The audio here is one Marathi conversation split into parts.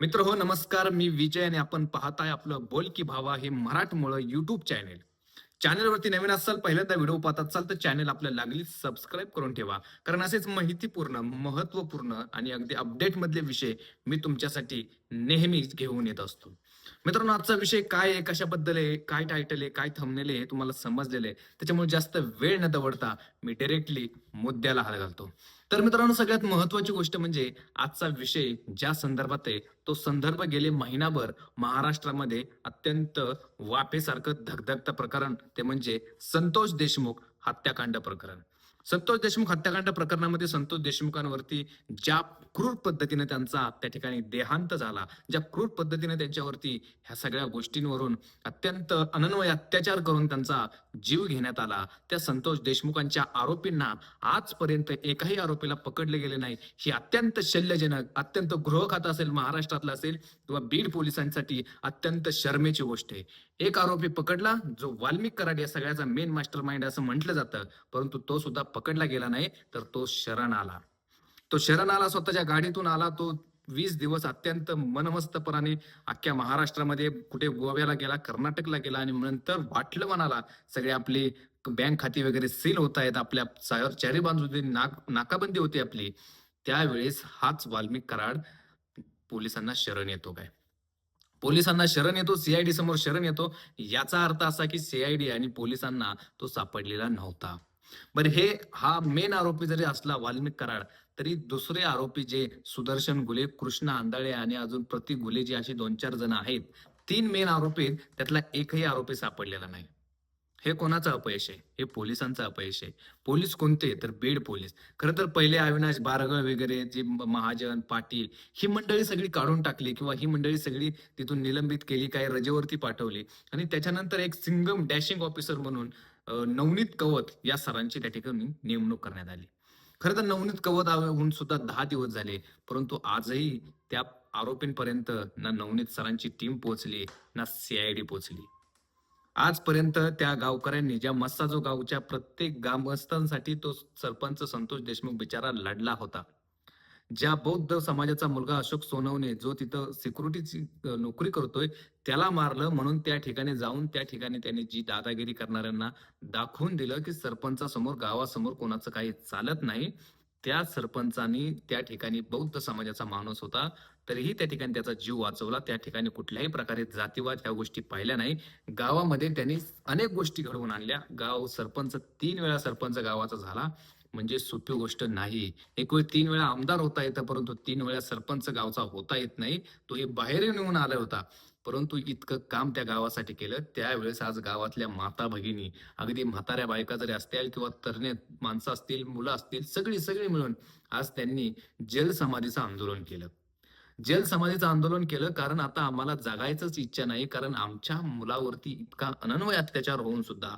मित्र हो नमस्कार. मी विजय आणि आपण पाहताय आपलं बोल की भावा हे मराठमोळं युट्यूब चॅनेल चॅनेलवरती नवीन असाल पहिल्यांदा व्हिडिओ पाहत असाल तर चॅनेल आपल्या लागली सबस्क्राईब करून ठेवा. कारण असेच माहितीपूर्ण महत्त्वपूर्ण आणि अगदी अपडेट मधले विषय मी तुमच्यासाठी नेहमीच घेऊन येत असतो. मित्रांनो आजचा विषय काय आहे कशाबद्दल आहे काय टायटल आहे काय थंबनेल हे तुम्हाला समजलेलं आहे. त्याच्यामुळे जास्त वेळ न दवडता मी डायरेक्टली मुद्द्याला हात घालतो. तर मित्रांनो सगळ्यात महत्वाची गोष्ट म्हणजे आजचा विषय ज्या संदर्भात आहे तो संदर्भ गेले महिनाभर महाराष्ट्रामध्ये अत्यंत वाफेसारखं धगधगतं प्रकरण ते म्हणजे संतोष देशमुख हत्याकांड प्रकरण. संतोष देशमुख हत्याकांड प्रकरणामध्ये संतोष देशमुखांवरती ज्या क्रूर पद्धतीने त्यांचा त्या ठिकाणी देहांत झाला ज्या क्रूर पद्धतीने त्यांच्यावरती ह्या सगळ्या गोष्टींवरून अत्यंत अनन्वय अत्याचार करून त्यांचा जीव घेण्यात आला. त्या संतोष देशमुखांच्या आरोपींना आजपर्यंत एकाही आरोपीला पकडले गेले नाही. ही अत्यंत शल्यजनक अत्यंत गृहखात असेल महाराष्ट्रातलं असेल किंवा बीड पोलिसांसाठी अत्यंत शर्मेची गोष्ट आहे. एक आरोपी पकडला जो वाल्मिक कराड या सगळ्याचा मेन मास्टर माइंड असं म्हटलं जातं परंतु तो सुद्धा पकडला गेला नाही तर तो शरण आला. तो शरण आला स्वतःच्या गाडीतून आला तो वीस दिवस अत्यंत मनमस्तपणाने अख्ख्या महाराष्ट्रामध्ये कुठे गोव्याला गेला कर्नाटकला गेला आणि नंतर वाटलं म्हणाला सगळे आपले बँक खाती वगैरे सील होत आहेत आपल्या सायर चारी बाजूने नाक नाकाबंदी होती आपली. त्यावेळेस हाच वाल्मिक कराड पोलिसांना शरण येतो काय? पोलिसांना शरण येतो सीआयडी समोर शरण येतो. याचा अर्थ असा की सीआयडी आणि पोलिसांना तो सापडलेला नव्हता. बर हे हा मेन आरोपी जरी असला वाल्मिक कराड तरी दुसरे आरोपी जे सुदर्शन गुले कृष्ण आंधळे आणि अजून प्रतीक गुले जे असे दोन चार जण आहेत तीन मेन आरोपी त्यातला एकही आरोपी सापडलेला नाही. हे कोणाचं अपयश आहे? हे पोलिसांचं अपयश आहे. पोलीस कोणते? तर बीड पोलीस. खरं तर पहिले अविनाश बारगळ वगैरे जे महाजन पाटील ही मंडळी सगळी काढून टाकली किंवा ही मंडळी सगळी तिथून निलंबित केली काही रजेवरती पाठवली. आणि त्याच्यानंतर एक सिंगम डॅशिंग ऑफिसर म्हणून नवनीत कवत या सरांची त्या ठिकाणी नेमणूक करण्यात आली. खरं तर नवनीत कवत होऊन सुद्धा दहा दिवस झाले परंतु आजही त्या आरोपींपर्यंत ना नवनीत सरांची टीम पोहोचली ना सीआयडी पोहोचली. आजपर्यंत त्या गावकऱ्यांनी ज्या मस्साजो गावच्या प्रत्येक ग्रामस्थांसाठी तो सरपंच संतोष देशमुख बिचारा लढला होता. ज्या बौद्ध समाजाचा मुलगा अशोक सोनवणे जो तिथं सिक्युरिटीची नोकरी करतोय त्याला मारलं म्हणून त्या ठिकाणी जाऊन त्या ठिकाणी त्याने जी दादागिरी करणाऱ्यांना दाखवून दिलं की सरपंचासमोर गावासमोर कोणाचं काही चालत नाही. त्या सरपंचानी त्या ठिकाणी बौद्ध समाजाचा माणूस होता तरीही त्या ठिकाणी त्याचा जीव वाचवला. त्या ठिकाणी कुठल्याही प्रकारे जातीवाद ह्या गोष्टी पाहिल्या नाही. गावामध्ये त्यांनी अनेक गोष्टी घडवून आणल्या. गाव सरपंच तीन वेळा सरपंच गावाचा झाला. म्हणजे सोपी गोष्ट नाही. एकवेळ तीन वेळा आमदार होता येतं परंतु तीन वेळा सरपंच गावचा होता येत नाही. तो हे बाहेर येऊन आला होता. परंतु इतकं काम त्या गावासाठी केलं. त्यावेळेस आज गावातल्या माता भगिनी अगदी म्हाताऱ्या बायका जरी असतील किंवा तरणे माणसं असतील मुलं असतील सगळी सगळी मिळून आज त्यांनी जल समाधीचं आंदोलन केलं. जल समाधीचं आंदोलन केलं कारण आता आम्हाला जागायचंच इच्छा नाही. कारण आमच्या मुलावरती इतका अनन्वय अत्याचार होऊन सुद्धा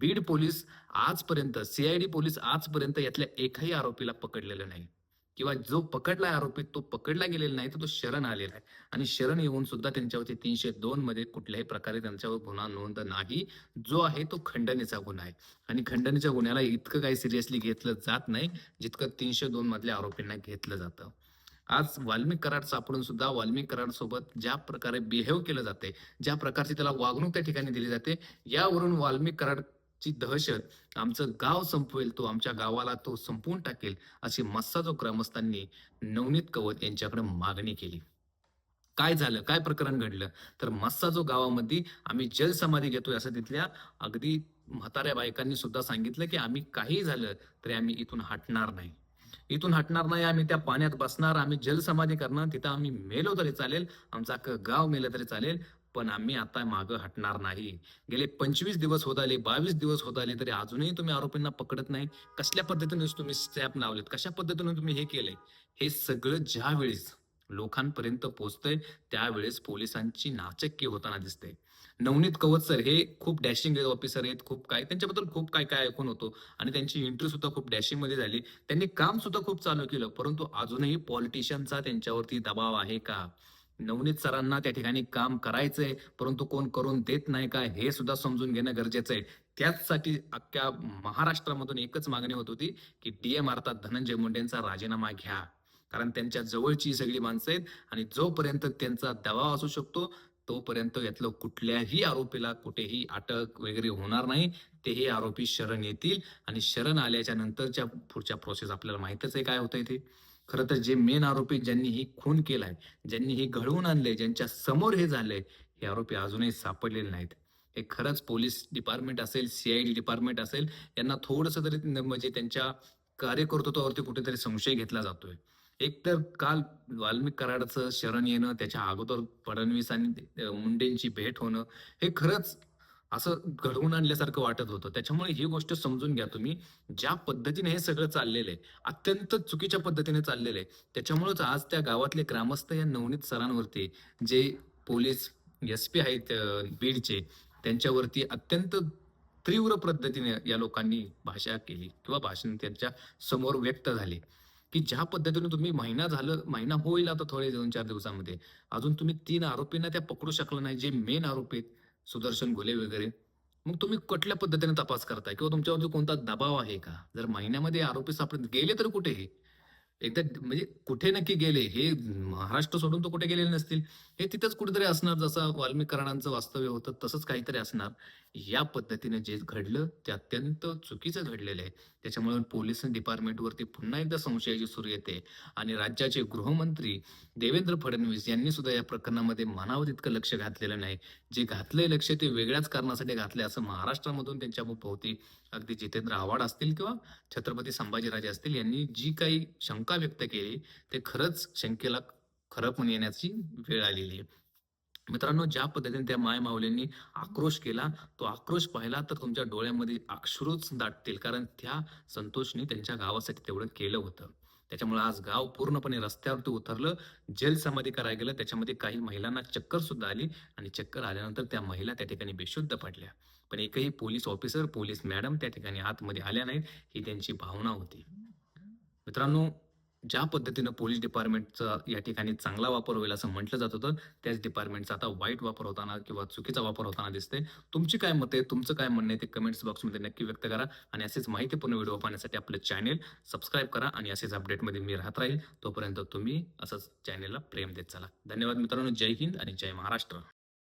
बीड पोलीस आजपर्यंत सीआयडी पोलीस आजपर्यंत यातल्या एकही आरोपीला पकडलेलं नाही. किंवा जो पकडला आरोपी तो पकडला गेलेला नाही तर तो शरण आलेला आहे. आणि शरण येऊन सुद्धा त्यांच्यावरती तीनशे दोन मध्ये कुठल्याही प्रकारे त्यांच्यावर गुन्हा नोंद नाही. जो आहे तो खंडणीचा गुन्हा आहे. आणि खंडणीच्या गुन्ह्याला इतकं काही सिरियसली घेतलं जात नाही जितकं तीनशे दोन मधल्या आरोपींना घेतलं जातं. आज वाल्मिक कराड सापडून सुद्धा वाल्मिक कराड सोबत ज्या प्रकारे बिहेव केलं जाते ज्या प्रकारची त्याला वागणूक त्या ठिकाणी दिली जाते यावरून वाल्मिक ची दहशत आमचं गाव संपवेल तो आमच्या गावाला तो संपवून टाकेल अशी मस्साजो ग्रामस्थांनी नवनीत कवत यांच्याकडे मागणी केली. काय झालं? काय प्रकरण घडलं? तर मस्साजो गावामध्ये आम्ही जल समाधी घेतोय असं तिथल्या अगदी म्हाताऱ्या बायकांनी सुद्धा सांगितलं की आम्ही काही झालं तरी आम्ही इथून हटणार नाही. इथून हटणार नाही आम्ही त्या पाण्यात बसणार आम्ही जलसमाधी करणार तिथं आम्ही मेलो तरी चालेल आमचं अख्खं गाव मेलं तरी चालेल पण आम्ही आता मागं हटणार नाही. गेले पंचवीस दिवस होत आले बावीस दिवस होत आले तरी अजूनही तुम्ही आरोपींना पकडत नाही. कसल्या पद्धतीने तुम्ही स्टॅप लावलेत? कशा पद्धतीने तुम्ही हे केलंय? हे सगळं ज्यावेळेस लोकांपर्यंत पोहोचतंय त्यावेळेस पोलिसांची नाचक्की होताना दिसते नवनीत कवच सर हे खूप डॅशिंग ऑफिसर आहेत खूप काय त्यांच्याबद्दल खूप काय काय ऐकून होतो. आणि त्यांची इंटरव्ह्यू सुद्धा खूप डॅशिंगमध्ये झाली. त्यांनी काम सुद्धा खूप चालू केलं परंतु अजूनही पॉलिटिशियनचा त्यांच्यावरती दबाव आहे का? नवनीत सरांना त्या ठिकाणी काम करायचंय परंतु कोण करून देत नाही का हे सुद्धा समजून घेणं गरजेचं आहे. त्याचसाठी अख्ख्या महाराष्ट्रामधून एकच मागणी होत होती की डीएम अर्थात धनंजय मुंडेंचा राजीनामा घ्या. कारण त्यांच्या जवळची सगळी माणसं आहेत आणि जोपर्यंत त्यांचा दबाव असू शकतो तोपर्यंत यातलं कुठल्याही आरोपीला कुठेही अटक वगैरे होणार नाही. तेही आरोपी शरण येतील आणि शरण आल्याच्या नंतरच्या पुढच्या प्रोसेस आपल्याला माहितच आहे काय होतंय ते. खरं तर जे मेन आरोपी ज्यांनी ही खून केलाय ज्यांनी हे घडवून आणले ज्यांच्या समोर हे झालंय हे आरोपी अजूनही सापडलेले नाहीत. हे खरंच पोलीस डिपार्टमेंट असेल सीआयडी डिपार्टमेंट असेल यांना थोडंसं तरी म्हणजे त्यांच्या कार्यकर्तृत्वावरती कुठेतरी संशय घेतला जातोय. एक तर काल वाल्मिक कराडाचं शरण येणं त्याच्या अगोदर फडणवीस आणि मुंडेंची भेट होणं हे खरंच असं घडवून आणल्यासारखं वाटत होतं. त्याच्यामुळे ही गोष्ट समजून घ्या तुम्ही. ज्या पद्धतीने हे सगळं चाललेलं आहे अत्यंत चुकीच्या पद्धतीने चाललेलं आहे. त्याच्यामुळेच आज त्या गावातले ग्रामस्थ या नवनीत सरांवरती जे पोलीस एस पी आहेत बीडचे त्यांच्यावरती अत्यंत तीव्र पद्धतीने या लोकांनी भाषा केली किंवा भाषण त्यांच्यासमोर व्यक्त झाले. की ज्या पद्धतीने तुम्ही महिना झालं महिना होईल आता थोडे दोन चार दिवसामध्ये. अजून तुम्ही तीन आरोपींना त्या पकडू शकला नाही जे मेन आरोपी आहेत सुदर्शन घोले वगैरे. मग तुम्ही कुठल्या पद्धतीने तपास करताय? किंवा तुमच्यावरती कोणता दबाव आहे का? जर महिन्यामध्ये आरोपी सापडत गेले तर कुठे हे? एकदा म्हणजे कुठे नक्की गेले हे महाराष्ट्र सोडून तर कुठे गेलेले नसतील हे तिथंच कुठेतरी असणार जसं वाल्मिकरणांचं वास्तव्य होतं तसंच काहीतरी असणार. या पद्धतीने जे घडलं ते अत्यंत चुकीचं घडलेलं आहे. त्याच्यामुळे पोलीस डिपार्टमेंटवरती पुन्हा एकदा संशयाची सुरू येते. आणि राज्याचे गृहमंत्री देवेंद्र फडणवीस यांनी सुद्धा या प्रकरणामध्ये म्हणावं तितकं लक्ष घातलेलं नाही. जे घातलंय लक्ष ते वेगळ्याच कारणासाठी घातले असं महाराष्ट्रामधून त्यांच्या भोवती अगदी जितेंद्र आव्हाड असतील किंवा छत्रपती संभाजीराजे असतील यांनी जी काही शंका व्यक्त केली ते खरंच शंकेला खरं पण येण्याची वेळ आलेली आहे. मित्रांनो ज्या पद्धतीने त्या माय माऊलींनी आक्रोश केला तो आक्रोश पाहिला तर तुमच्या डोळ्यामध्ये अक्षरूच दाटतील कारण त्या संतोषने त्यांच्या गावासाठी तेवढं केलं होतं. त्याच्यामुळे आज गाव पूर्णपणे रस्त्यावरती उतरलं. जल समाधी करायला गेलं. त्याच्यामध्ये काही महिलांना चक्कर सुद्धा आली आणि चक्कर आल्यानंतर त्या महिला त्या ठिकाणी बेशुद्ध पडल्या. पण एकही पोलीस ऑफिसर पोलीस मॅडम त्या ठिकाणी आतमध्ये आल्या नाहीत ही त्यांची भावना होती. मित्रांनो ज्या पद्धतीनं पोलीस डिपार्टमेंटचा या ठिकाणी चांगला वापर होईल असं म्हटलं जात होतं त्याच डिपार्टमेंटचा आता वाईट वापर होताना किंवा चुकीचा वापर होताना दिसते तुमची काय मत आहे तुमचं काय म्हणणं आहे ते कमेंट्स बॉक्समध्ये नक्की व्यक्त करा आणि असेच माहितीपूर्ण व्हिडिओ पाहण्यासाठी आपलं चॅनेल सबस्क्राईब करा आणि असेच अपडेटमध्ये मी राहत राहील. तोपर्यंत तुम्ही असंच चॅनेलला प्रेम देत चला. धन्यवाद मित्रांनो. जय हिंद आणि जय महाराष्ट्र.